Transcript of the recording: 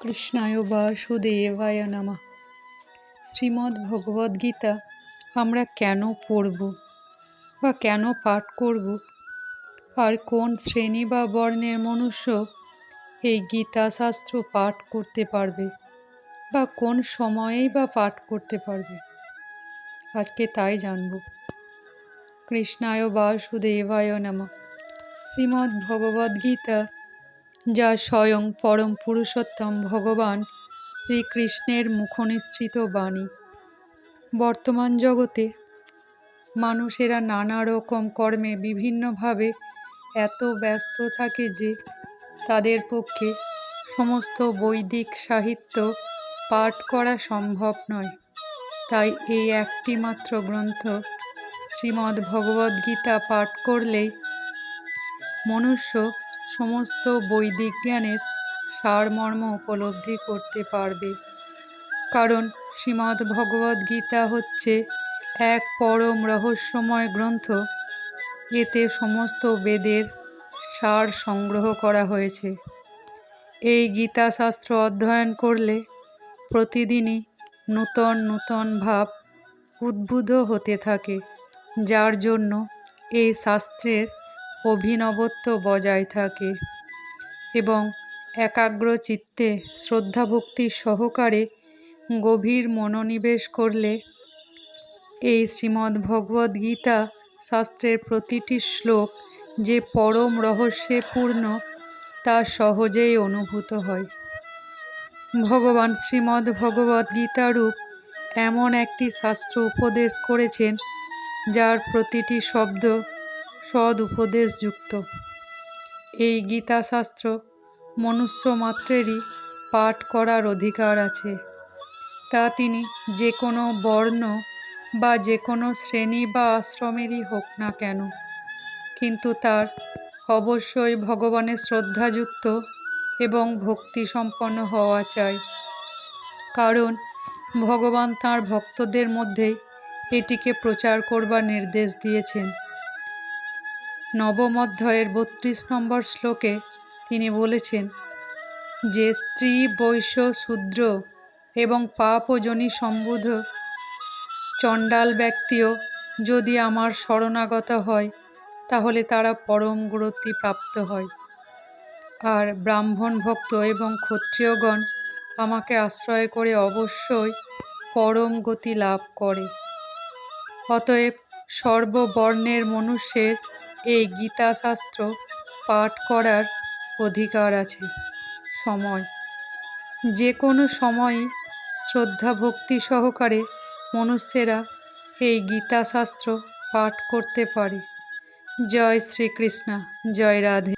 কৃষ্ণায় বাসুদেবায় নমঃ। শ্রীমদ্ ভগবদ্গীতা আমরা কেন পড়ব বা কেন পাঠ করব? আর কোন শ্রেণি বা বর্ণের মনুষ্য এই গীতা শাস্ত্র পাঠ করতে পারবে বা কোন সময়েই বা পাঠ করতে পারবে? আজকে তাই জানব। কৃষ্ণায় বাসুদেবায় নমঃ। শ্রীমদ্ ভগবদ্গীতা যা স্বয়ং পরম পুরুষোত্তম ভগবান শ্রীকৃষ্ণের মুখনিসৃত বাণী। বর্তমান জগতে মানুষেরা নানা রকম কর্মে বিভিন্নভাবে এত ব্যস্ত থাকে যে তাদের পক্ষে সমস্ত বৈদিক সাহিত্য পাঠ করা সম্ভব নয়। তাই এই একটি মাত্র গ্রন্থ শ্রীমদ্ ভগবদ্গীতা পাঠ করলেই মনুষ্য সমস্ত বৈদিক জ্ঞানের সারমর্ম উপলব্ধি করতে পারবে। কারণ শ্রীমদ্ ভগবদ্গীতা হচ্ছে এক পরম রহস্যময় গ্রন্থ। এতে সমস্ত বেদের সার সংগ্রহ করা হয়েছে। এই গীতা শাস্ত্র অধ্যয়ন করলে প্রতিদিনই নূতন নূতন ভাব উদ্বুদ্ধ হতে থাকে, যার জন্য এই শাস্ত্রের অভিনবত্ব বজায় থাকে এবং একাগ্র চিত্তে শ্রদ্ধাভক্তি সহকারে গভীর মনোনিবেশ করলে এই শ্রীমদ্ ভগবদ্গীতা শাস্ত্রের প্রতিটি শ্লোক যে পরম রহস্যে পূর্ণ তা সহজেই অনুভূত হয়। ভগবান শ্রীমদ্ ভগবদ্ গীতারূপ এমন একটি শাস্ত্র উপদেশ করেছেন, যার প্রতিটি শব্দ সদ উপদেশযুক্ত এই গীতা শাস্ত্র মনুষ্য মাত্রেরই পাঠ করার অধিকার আছে। তা তিনি যে কোনো বর্ণ বা যে কোনো শ্রেণি বা আশ্রমেরই হোক না কেন, কিন্তু তার অবশ্যই ভগবানের শ্রদ্ধাযুক্ত এবং ভক্তি সম্পন্ন হওয়া চাই। কারণ ভগবান তাঁর ভক্তদের মধ্যেই এটিকে প্রচার করবার নির্দেশ দিয়েছেন। নবম অধ্যায়ের বত্রিশ নম্বর শ্লোকে তিনি বলেছেন, যে স্ত্রী বৈশ্য শূদ্র এবং পাপ ও জনি সম্বুধ, চণ্ডাল ব্যক্তিও যদি আমার শরণাগত হয়, তাহলে তারা পরম গুরুত্বী প্রাপ্ত হয়। আর ব্রাহ্মণ ভক্ত এবং ক্ষত্রিয়গণ আমাকে আশ্রয় করে অবশ্যই পরম গতি লাভ করে। অতএব সর্ববর্ণের মনুষ্যের এই গীতা শাস্ত্র পাঠ করার অধিকার আছে। সময়। যে কোনো সময়ই শ্রদ্ধা ভক্তি সহকারে মনুষ্যেরা এই গীতাশাস্ত্র পাঠ করতে পারে। জয় শ্রীকৃষ্ণ, জয় রাধে।